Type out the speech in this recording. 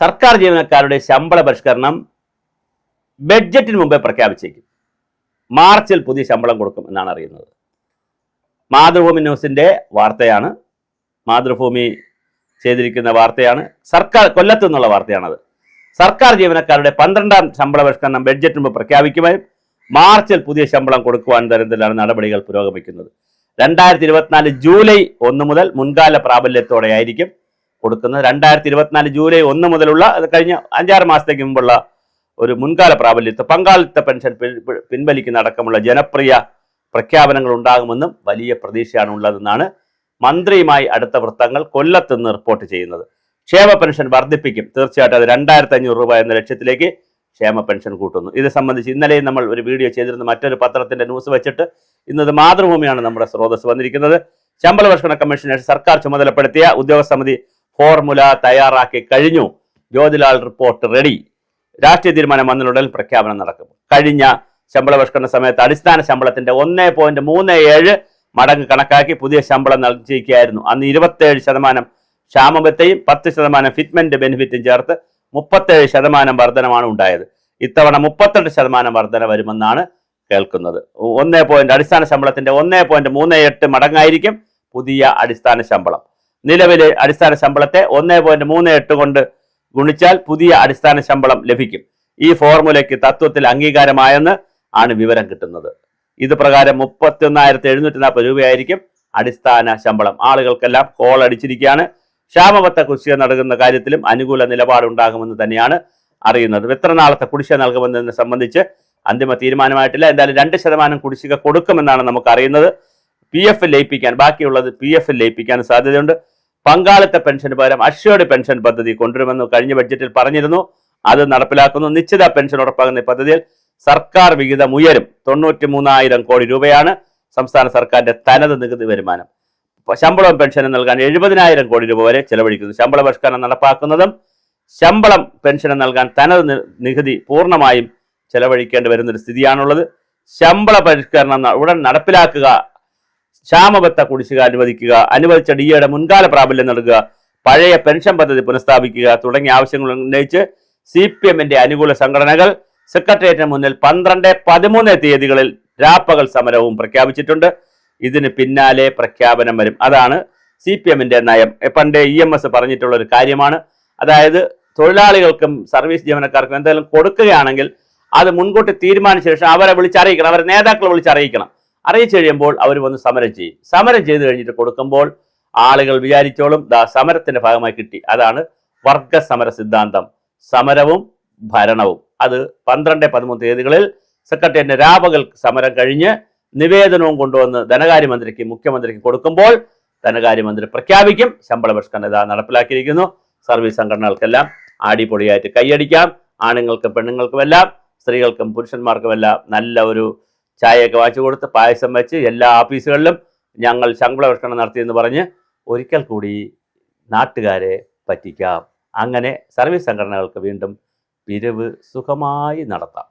സർക്കാർ ജീവനക്കാരുടെ ശമ്പള പരിഷ്കരണം ബഡ്ജറ്റിന് മുമ്പേ പ്രഖ്യാപിച്ചേക്കും. മാർച്ചിൽ പുതിയ ശമ്പളം കൊടുക്കും എന്നാണ് അറിയുന്നത്. മാതൃഭൂമി ന്യൂസിന്റെ വാർത്തയാണ്. മാതൃഭൂമി ചെയ്തിരിക്കുന്ന വാർത്തയാണ്. സർക്കാർ കൊല്ലത്തു നിന്നുള്ള വാർത്തയാണത്. സർക്കാർ ജീവനക്കാരുടെ പന്ത്രണ്ടാം ശമ്പള പരിഷ്കരണം ബഡ്ജറ്റ് മുമ്പ് പ്രഖ്യാപിക്കുമായും മാർച്ചിൽ പുതിയ ശമ്പളം കൊടുക്കുവാൻ തരത്തിലാണ് നടപടികൾ പുരോഗമിക്കുന്നത്. രണ്ടായിരത്തി ഇരുപത്തിനാല് ജൂലൈ ഒന്ന് മുതൽ മുൻകാല പ്രാബല്യത്തോടെ ആയിരിക്കും കൊടുക്കുന്നത്. രണ്ടായിരത്തി ഇരുപത്തിനാല് ജൂലൈ ഒന്ന് മുതലുള്ള കഴിഞ്ഞ അഞ്ചാറ് മാസത്തേക്ക് മുമ്പുള്ള ഒരു മുൻകാല പ്രാബല്യത്തെ പങ്കാളിത്ത പെൻഷൻ പിൻ- പിൻ- പിൻവലിക്കുന്ന അടക്കമുള്ള ജനപ്രിയ പ്രഖ്യാപനങ്ങൾ ഉണ്ടാകുമെന്നും വലിയ പ്രതീക്ഷയാണ് ഉള്ളതെന്നാണ് മന്ത്രിയുമായി അടുത്ത വൃത്തങ്ങൾ കൊല്ലത്ത് നിന്ന് റിപ്പോർട്ട് ചെയ്യുന്നത്. ക്ഷേമ പെൻഷൻ വർദ്ധിപ്പിക്കും. തീർച്ചയായിട്ടും അത് രണ്ടായിരത്തി അഞ്ഞൂറ് രൂപ എന്ന ലക്ഷ്യത്തിലേക്ക് ക്ഷേമ പെൻഷൻ കൂട്ടുന്നു. ഇത് സംബന്ധിച്ച് ഇന്നലെയും നമ്മൾ ഒരു വീഡിയോ ചെയ്തിരുന്ന മറ്റൊരു പത്രത്തിന്റെ ന്യൂസ് വെച്ചിട്ട് ഇന്നത് മാതൃഭൂമിയാണ് നമ്മുടെ സ്രോതസ് വന്നിരിക്കുന്നത്. ശമ്പള വർഷണ കമ്മീഷനെ സർക്കാർ ചുമതലപ്പെടുത്തിയ ഉദ്യോഗ സമിതി ഫോർമുല തയ്യാറാക്കി കഴിഞ്ഞു. ജ്യോതിലാൽ റിപ്പോർട്ട് റെഡി രാഷ്ട്രീയ തീരുമാനം വന്നതിനുടൻ പ്രഖ്യാപനം നടക്കും. കഴിഞ്ഞ ശമ്പള പരിഷ്കരണ സമയത്ത് അടിസ്ഥാന ശമ്പളത്തിന്റെ ഒന്നേ പോയിന്റ് മൂന്ന് ഏഴ് മടങ്ങ് കണക്കാക്കി പുതിയ ശമ്പളം നൽകിയിരിക്കുകയായിരുന്നു. അന്ന് ഇരുപത്തേഴ് ശതമാനം ക്ഷാമബത്തെയും പത്ത് ശതമാനം ഫിറ്റ്മെന്റ് ബെനിഫിറ്റും ചേർത്ത് മുപ്പത്തേഴ് ശതമാനം വർധനമാണ് ഉണ്ടായത്. ഇത്തവണ മുപ്പത്തെട്ട് ശതമാനം വർധന വരുമെന്നാണ് കേൾക്കുന്നത്. ഒന്നേ പോയിന്റ് അടിസ്ഥാന ശമ്പളത്തിന്റെ ഒന്നേ പോയിന്റ് മൂന്ന് എട്ട് മടങ്ങായിരിക്കും പുതിയ അടിസ്ഥാന ശമ്പളം. നിലവിലെ അടിസ്ഥാന ശമ്പളത്തെ ഒന്നേ പോയിന്റ് മൂന്ന് എട്ട് കൊണ്ട് ഗുണിച്ചാൽ പുതിയ അടിസ്ഥാന ശമ്പളം ലഭിക്കും. ഈ ഫോർമുലയ്ക്ക് തത്വത്തിൽ അംഗീകാരമായെന്ന് ആണ് വിവരം കിട്ടുന്നത്. ഇത് പ്രകാരം മുപ്പത്തി ഒന്നായിരത്തി എഴുന്നൂറ്റി നാൽപ്പത് രൂപയായിരിക്കും അടിസ്ഥാന ശമ്പളം. ആളുകൾക്കെല്ലാം കോൾ അടിച്ചിരിക്കുകയാണ്. ക്ഷാമബത്ത കുശിക നൽകുന്ന കാര്യത്തിലും അനുകൂല നിലപാടുണ്ടാകുമെന്ന് തന്നെയാണ് അറിയുന്നത്. എത്ര നാളത്തെ കുടിശ്ശിക നൽകുമെന്നതിനെ സംബന്ധിച്ച് അന്തിമ തീരുമാനമായിട്ടില്ല. എന്തായാലും രണ്ട് ശതമാനം കുടിശ്ശിക കൊടുക്കുമെന്നാണ് നമുക്ക് അറിയുന്നത് പി എഫ് ലയിപ്പിക്കാൻ ബാക്കിയുള്ളത് പി എഫ് ലയിപ്പിക്കാൻ സാധ്യതയുണ്ട്. പങ്കാളിത്ത പെൻഷന് പകരം അഷ്വേർഡ് പെൻഷൻ പദ്ധതി കൊണ്ടുവരുമെന്ന് കഴിഞ്ഞ ബഡ്ജറ്റിൽ പറഞ്ഞിരുന്നു. അത് നടപ്പിലാക്കുന്നു. നിശ്ചിത പെൻഷൻ ഉറപ്പാക്കുന്ന പദ്ധതിയിൽ സർക്കാർ വിഹിതം ഉയരും. തൊണ്ണൂറ്റി മൂന്നായിരം കോടി രൂപയാണ് സംസ്ഥാന സർക്കാരിന്റെ തനത് നികുതി വരുമാനം. ശമ്പളം പെൻഷനും നൽകാൻ എഴുപതിനായിരം കോടി രൂപ വരെ ചെലവഴിക്കുന്നു. ശമ്പള പരിഷ്കരണം നടപ്പാക്കുന്നതും ശമ്പളം പെൻഷനും നൽകാൻ തനത് നികുതി പൂർണമായും ചെലവഴിക്കേണ്ടി വരുന്നൊരു സ്ഥിതിയാണുള്ളത്. ശമ്പള പരിഷ്കരണം ഉടൻ നടപ്പിലാക്കുക ക്ഷാമബത്ത കുടിശ്ശിക അനുവദിക്കുക അനുവദിച്ച ഡിയുടെ മുൻകാല പ്രാബല്യം നൽകുക പഴയ പെൻഷൻ പദ്ധതി പുനഃസ്ഥാപിക്കുക തുടങ്ങിയ ആവശ്യങ്ങൾ ഉന്നയിച്ച് സി പി എമ്മിന്റെ അനുകൂല സംഘടനകൾ സെക്രട്ടേറിയറ്റിന് മുന്നിൽ പന്ത്രണ്ട് പതിമൂന്ന് തീയതികളിൽ രാപ്പകൽ സമരവും പ്രഖ്യാപിച്ചിട്ടുണ്ട്. ഇതിന് പിന്നാലെ പ്രഖ്യാപനം വരും. അതാണ് സി പി എമ്മിന്റെ നയം പണ്ട് ഇ എം എസ് പറഞ്ഞിട്ടുള്ള ഒരു കാര്യമാണ്. അതായത് തൊഴിലാളികൾക്കും സർവീസ് ജീവനക്കാർക്കും എന്തെങ്കിലും കൊടുക്കുകയാണെങ്കിൽ അത് മുൻകൂട്ടി തീരുമാനിച്ച ശേഷം അവരെ വിളിച്ചറിയിക്കണം. അവരെ നേതാക്കളെ വിളിച്ചറിയിക്കണം. അറിയിച്ചു കഴിയുമ്പോൾ അവർ വന്ന് സമരം ചെയ്യും. സമരം ചെയ്ത് കഴിഞ്ഞിട്ട് കൊടുക്കുമ്പോൾ ആളുകൾ വിചാരിച്ചോളും ദാ സമരത്തിന്റെ ഭാഗമായി കിട്ടി. അതാണ് വർഗ സമര സിദ്ധാന്തം. സമരവും ഭരണവും. അത് പന്ത്രണ്ട് പതിമൂന്ന് തീയതികളിൽ സെക്രട്ടേറിയറ്റിന്റെ രാപകൽ സമരം കഴിഞ്ഞ് നിവേദനവും കൊണ്ടുവന്ന് ധനകാര്യമന്ത്രിക്ക് മുഖ്യമന്ത്രിക്ക് കൊടുക്കുമ്പോൾ ധനകാര്യമന്ത്രി പ്രഖ്യാപിക്കും. ശമ്പള പരിഷ്കരണം ഇതാ നടപ്പിലാക്കിയിരിക്കുന്നു. സർവീസ് സംഘടനകൾക്കെല്ലാം ആടിപൊടിയായിട്ട് കൈയടിക്കാം. ആണുങ്ങൾക്കും പെണ്ണുങ്ങൾക്കുമെല്ലാം സ്ത്രീകൾക്കും പുരുഷന്മാർക്കുമെല്ലാം നല്ല ഒരു ചായയൊക്കെ വാങ്ങിച്ചു കൊടുത്ത് പായസം വെച്ച് എല്ലാ ഓഫീസുകളിലും ഞങ്ങൾ ശമ്പള വിഷ്കരണം നടത്തിയെന്ന് പറഞ്ഞ് ഒരിക്കൽ കൂടി നാട്ടുകാരെ പറ്റിക്കാം. അങ്ങനെ സർവീസ് സംഘടനകൾക്ക് വീണ്ടും പിരിവ് സുഖമായി നടത്താം.